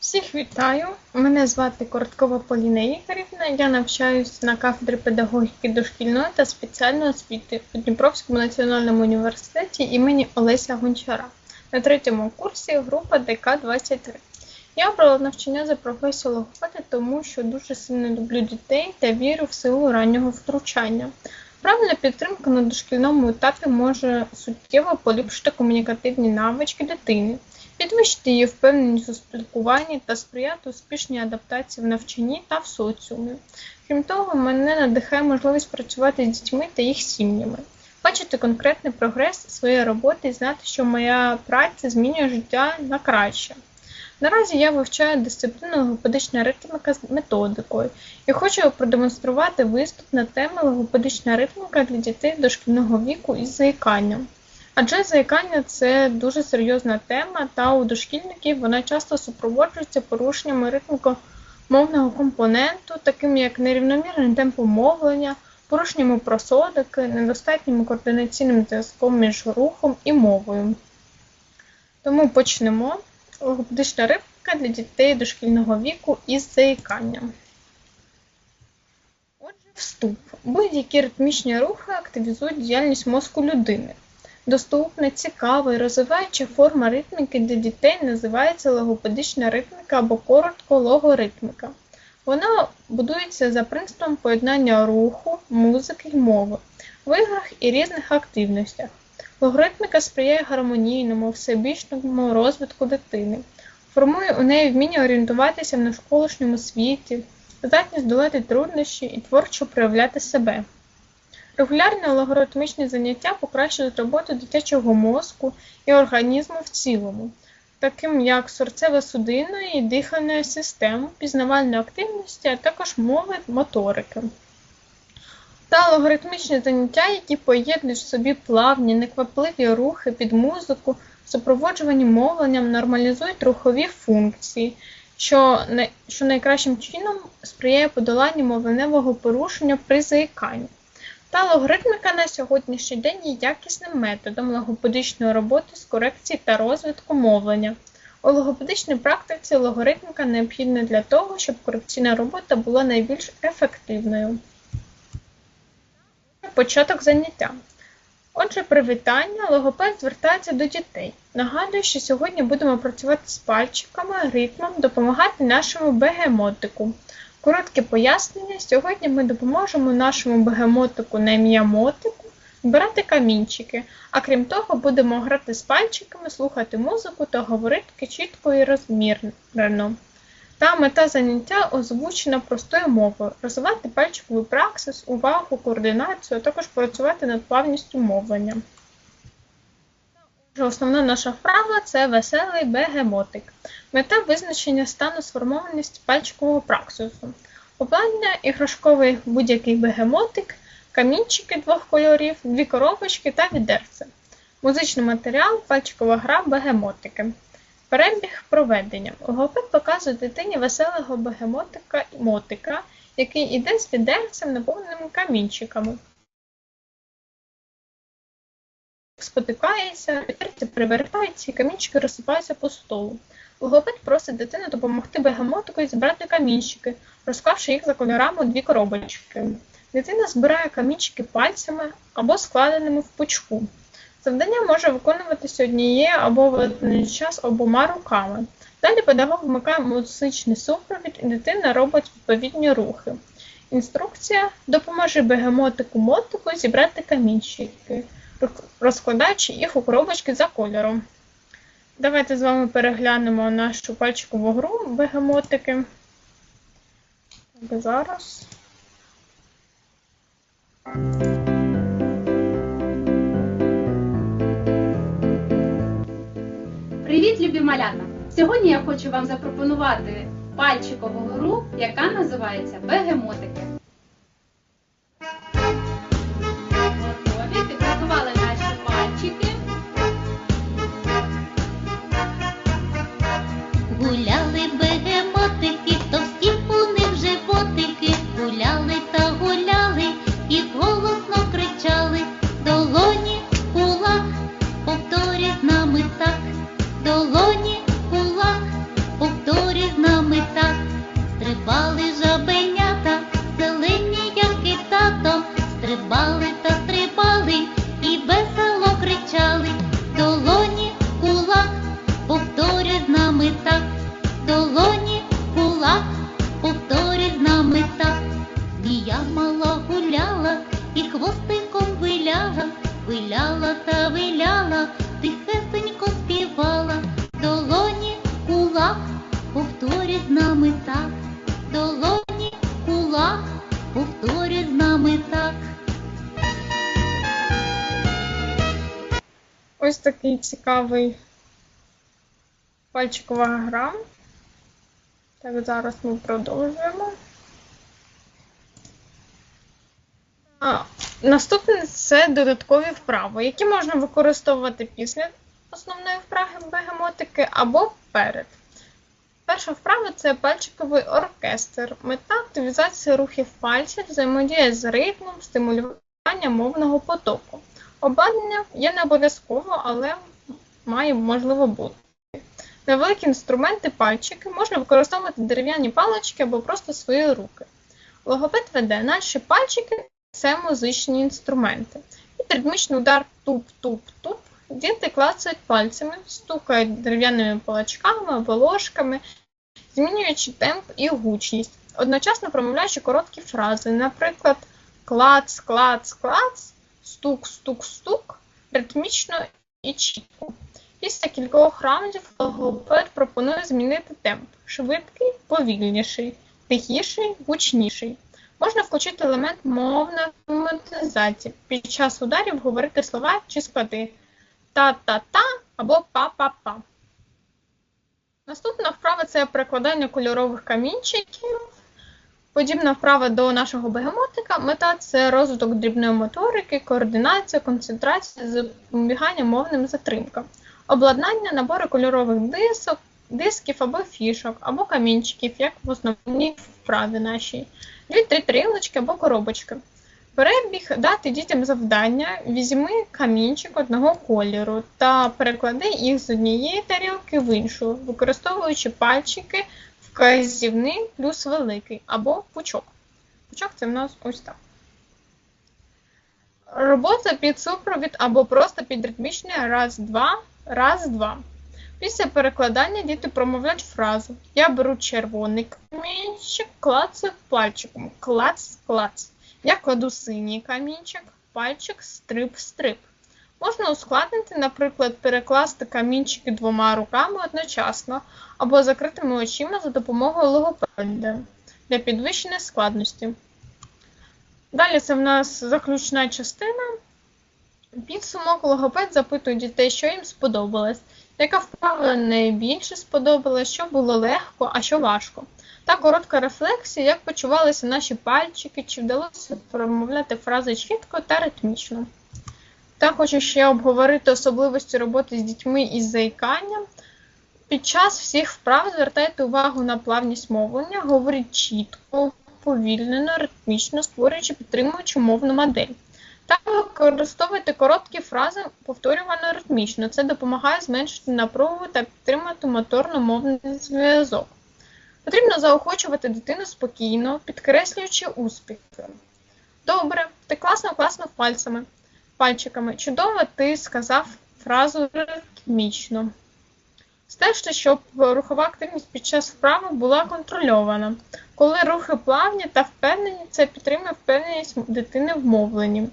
Всіх вітаю! Мене звати Короткова Поліна Ігорівна. Я навчаюсь на кафедрі педагогіки дошкільної та спеціальної освіти у Дніпровському національному університеті імені Олеся Гончара на третьому курсі група ДК-23. Я обрала навчання за професією логопеда, тому що дуже сильно люблю дітей та вірю в силу раннього втручання. Правильна підтримка на дошкільному етапі може суттєво поліпшити комунікативні навички дитини, підвищити її впевненість у спілкуванні та сприяти успішній адаптації в навчанні та в соціумі. Крім того, мене надихає можливість працювати з дітьми та їх сім'ями, бачити конкретний прогрес своєї роботи і знати, що моя праця змінює життя на краще. Наразі я вивчаю дисципліну логопедична ритміка з методикою і хочу продемонструвати виступ на тему логопедична ритміка для дітей дошкільного віку із заїканням. Адже заїкання це дуже серйозна тема, та у дошкільників вона часто супроводжується порушеннями ритміко-мовного компоненту, таким як нерівномірним темпом мовлення, порушеннями просодики, недостатнім координаційним зв'язком між рухом і мовою. Тому почнемо. Логопедична ритміка для дітей дошкільного віку із заїканням. Отже, вступ. Будь-які ритмічні рухи активізують діяльність мозку людини. Доступна, цікава і розвиваюча форма ритміки для дітей називається логопедична ритміка або коротко логоритміка. Вона будується за принципом поєднання руху, музики й мови в іграх і різних активностях. Логоритміка сприяє гармонійному, всебічному розвитку дитини, формує у неї вміння орієнтуватися в навколишньому світі, здатність долати труднощі і творчо проявляти себе. Регулярні логоритмічні заняття покращують роботу дитячого мозку і організму в цілому, таким як серцево-судинної і дихальної системи, пізнавальної активності, а також мови моторики. Та логарифмічні заняття, які поєднують в собі плавні, неквапливі рухи під музику, супроводжувані мовленням, нормалізують рухові функції, що, не, що найкращим чином сприяє подоланню мовленевого порушення при заїканні. Та логарифміка на сьогоднішній день є якісним методом логопедичної роботи з корекції та розвитку мовлення. У логопедичній практиці логарифміка необхідна для того, щоб корекційна робота була найбільш ефективною. Початок заняття. Отже, привітання, логопед звертається до дітей. Нагадую, що сьогодні будемо працювати з пальчиками, ритмом, допомагати нашому бегемотику. Коротке пояснення. Сьогодні ми допоможемо нашому бегемотику на ім'я мотику збирати камінчики, а крім того, будемо грати з пальчиками, слухати музику та говорити чітко і розмірено. Та мета заняття озвучена простою мовою, розвивати пальчиковий праксис, увагу, координацію, а також працювати над плавністю мовлення. Основна наша вправа це веселий бегемотик. Мета визначення стану сформованості пальчикового праксису. Обладнання іграшковий будь-який бегемотик, камінчики двох кольорів, дві коробочки та відерце. Музичний матеріал, пальчикова гра, бегемотики. Перебіг проведення. Логопед показує дитині веселого бегемотика і мотика, який іде з відерцем, наповненим камінчиками. Спотикається, відерці перевертаються і камінчики розсипаються по столу. Логопед просить дитину допомогти бегемотику зібрати камінчики, розклавши їх за кольорами у дві коробочки. Дитина збирає камінчики пальцями або складеними в пучку. Завдання може виконуватися однією або в один час обома руками. Далі педагог вмикає музичний супровід і дитина робить відповідні рухи. Інструкція допоможе бегемотику мотику зібрати камінчики, розкладаючи їх у коробочки за кольором. Давайте з вами переглянемо нашу пальчикову гру бегемотики. Зараз. Привіт, любі малята! Сьогодні я хочу вам запропонувати пальчикову гру, яка називається Бегемотики. Ось такий цікавий пальчикова гра. Так, зараз ми продовжуємо. А, наступне це додаткові вправи, які можна використовувати після основної вправи бегемотики або перед. Перша вправа це пальчиковий оркестр. Мета активізації рухів пальців, взаємодія з ритмом, стимулювання мовного потоку. Обладнання є не обов'язково, але має можливо бути. Невеликі інструменти, пальчики можна використовувати дерев'яні палички або просто свої руки. Логопед веде наші пальчики це музичні інструменти. Під ритмічний удар туп-туп-туп діти клацають пальцями, стукають дерев'яними паличками або ложками, змінюючи темп і гучність, одночасно промовляючи короткі фрази, наприклад, клац, клац, клац, стук, стук, стук, ритмічно і чітко. Після кількох раундів логопед пропонує змінити темп швидкий, повільніший, тихіший, гучніший. Можна включити елемент мовної автоматизації. Під час ударів говорити слова чи склади та-та-та або па-па-па. Наступна вправа це перекладання кольорових камінчиків. Подібна вправа до нашого бегемотика. Мета це розвиток дрібної моторики, координація, концентрація, запобігання мовним затримкам. Обладнання, набори кольорових дисок, дисків або фішок, або камінчиків, як в основній вправі нашій. Дві-три тарілочки або коробочки. Перебіг дати дітям завдання, візьми камінчик одного кольору та переклади їх з однієї тарілки в іншу, використовуючи пальчики вказівний плюс великий або пучок. Пучок це в нас ось так. Робота під супровід або просто під ритмічний раз-два, раз-два. Після перекладання діти промовляють фразу Я беру червоний камінчик, клацаю пальчиком. Клац, клац. Я кладу синій камінчик, пальчик, стрип, стрип. Можна ускладнити, наприклад, перекласти камінчики двома руками одночасно або закритими очима за допомогою логопеда для підвищення складності. Далі це в нас заключна частина. Підсумок логопед запитує дітей, що їм сподобалось, яка вправа найбільше сподобалась, що було легко, а що важко. Та коротка рефлексія, як почувалися наші пальчики, чи вдалося промовляти фрази чітко та ритмічно. Та хочу ще обговорити особливості роботи з дітьми із заїканням. Під час всіх вправ звертайте увагу на плавність мовлення, говоріть чітко, повільнено, ритмічно, створюючи підтримуючу мовну модель. Та використовуйте короткі фрази повторювано ритмічно. Це допомагає зменшити напругу та підтримати моторно-мовний зв'язок. Потрібно заохочувати дитину спокійно, підкреслюючи успіхи. Добре, ти класно, класно пальцями, пальчиками. Чудово, ти сказав фразу ритмічно. Стежте, щоб рухова активність під час вправи була контрольована. Коли рухи плавні та впевнені, це підтримує впевненість дитини в мовленні.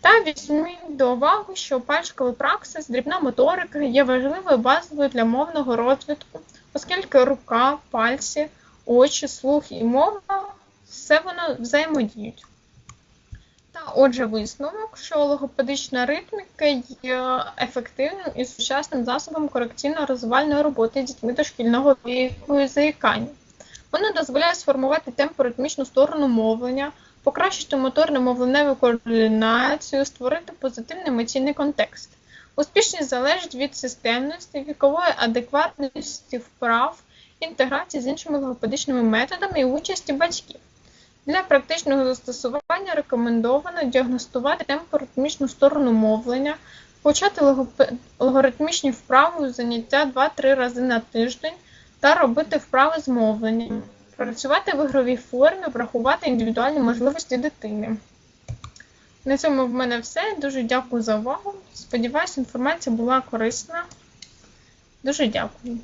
Та візьміть до уваги, що пальчиковий праксис, дрібна моторика є важливою базовою для мовного розвитку, оскільки рука, пальці, очі, слух і мова все воно взаємодіють. Отже, висновок, що логопедична ритміка є ефективним і сучасним засобом корекційно-розвивальної роботи з дітьми дошкільного віку і заїкання. Вона дозволяє сформувати темпоритмічну сторону мовлення, покращити моторно-мовленеву координацію, створити позитивний емоційний контекст. Успішність залежить від системності, вікової адекватності вправ, інтеграції з іншими логопедичними методами і участі батьків. Для практичного застосування рекомендовано діагностувати темпоритмічну сторону мовлення, почати логоритмічні вправи заняття 2-3 рази на тиждень та робити вправи з мовленням, працювати в ігровій формі, врахувати індивідуальні можливості дитини. На цьому в мене все. Дуже дякую за увагу. Сподіваюсь, інформація була корисна. Дуже дякую.